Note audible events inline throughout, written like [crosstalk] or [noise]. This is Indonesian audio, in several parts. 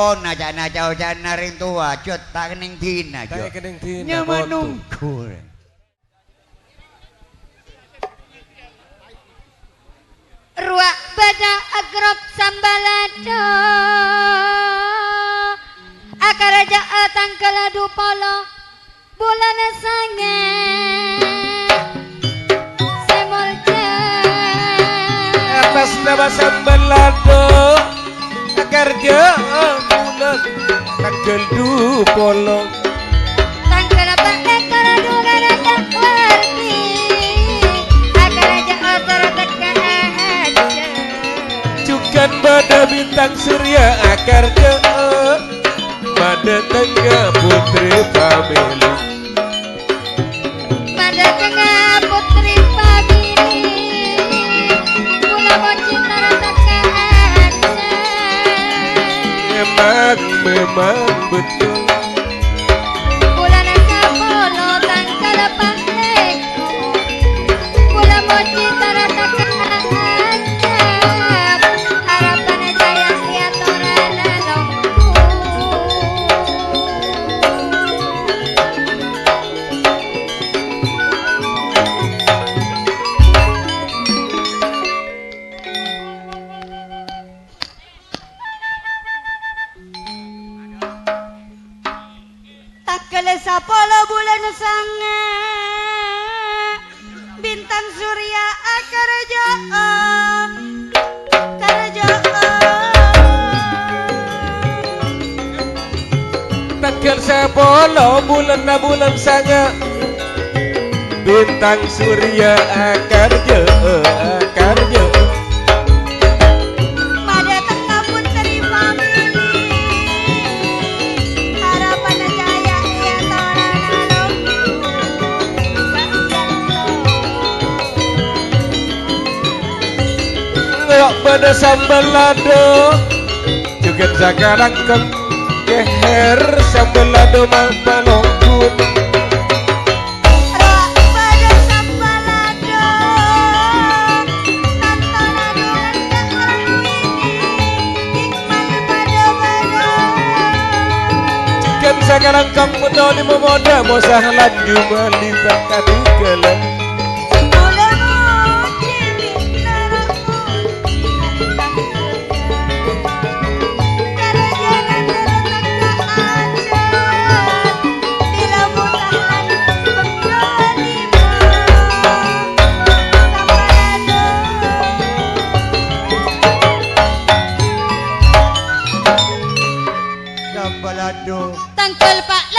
kon aja na jauh jana ring tua cut tak kening dina Tak cut. kening dina, Nyaman nunggu. Ruak bada agrop sambalado Akaraja atang keladu polo Bulan sange Semolja atas nama sambelado agar dia bulan tanggal du polong Tangkala pakai kaladu karaja warti Akaraja atara teka aja. Cukan pada bintang surya akar dia pada tengah putri family में मत sanga. Bintang surya akaraja Karaja tanggal sepuluh bulan na bulan sanga. Bintang surya akar je pada sambal lado juga sekarang ke keher sambal lado mampalongkun Roak pada sambalado Tantonado lendak ini Hikmat pada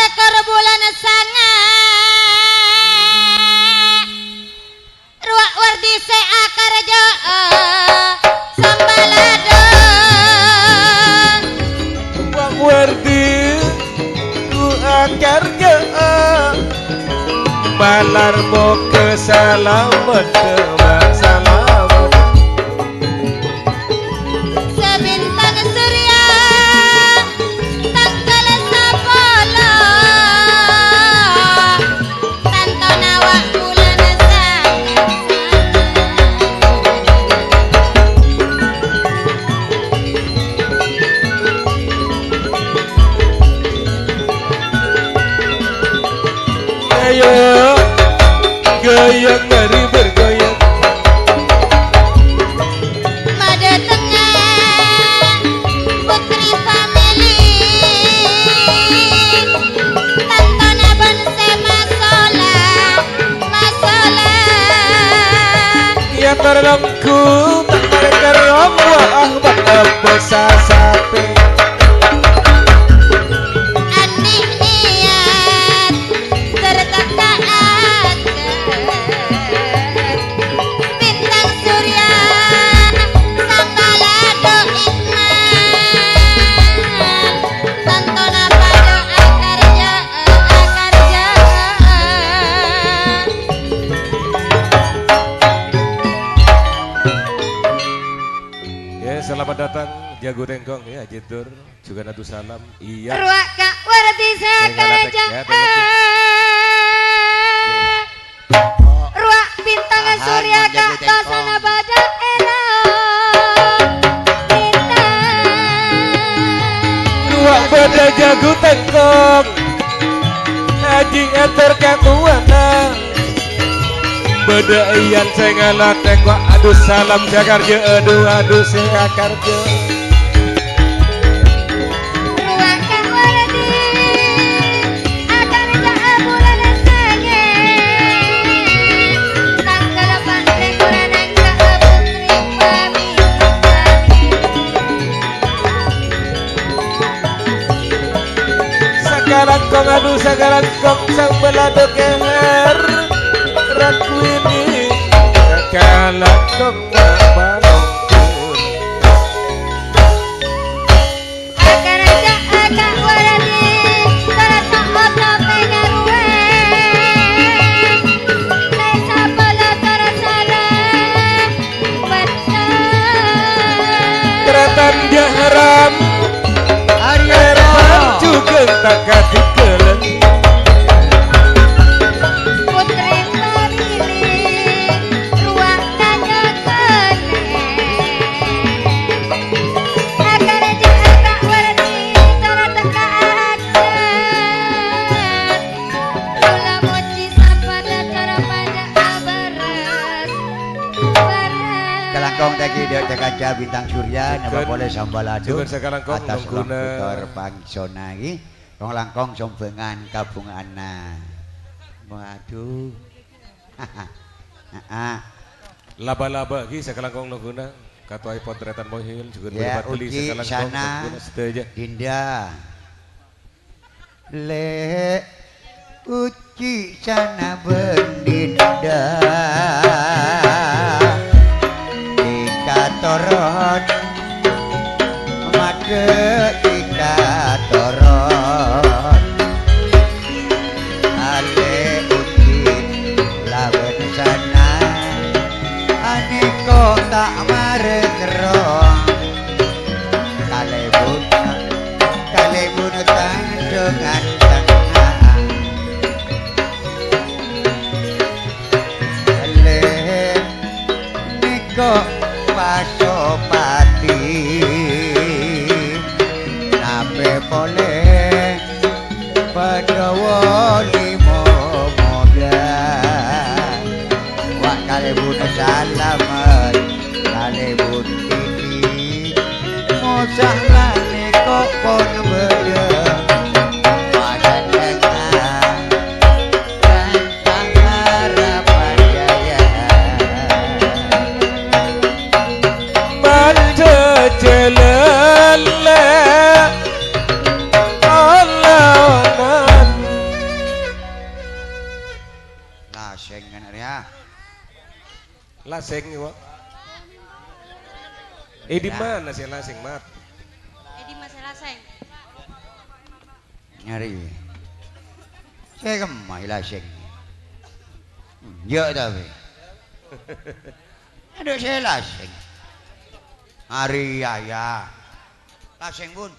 Lekor bulan sanga. Ruak wardi se akar jo Sambalado Wak wardi ku akar je Balar mo kesalamat Jago Tengkong ya Jitur juga Nadu Salam. Iya. Ruak kak warti lagi. Ruak bintang surya kak tengkong. kosana pada era Bintang jago tengkong. Haji eter katuana Beda iyan saya ngalah tengok Aduh salam jakarja Aduh aduh saya karja ngadu sagara gongsang belado keher Rakwi Kelangkong tadi dia kaca bintang surya Juga- boleh sambalado juga sekelangkong atas mengguna- lokutor pangsona [laughs] iki wong langkong sombengan kabungana waduh. Ah, Laba-laba lagi sekarang kong naguna Katuai potretan mohil juga Ya, berlipat beli uji sekarang kong sana. naguna sedaja Dinda. Le uci sana bendinda Mosah lane kok pon Lah sing ngene ya. Laseng wa. Eh di mana sih laseng mat? Jadi masalah seng Nyari. Saya kemai lah sing Ya tapi [laughs] Aduh saya lasing Hari ya ya Lasing pun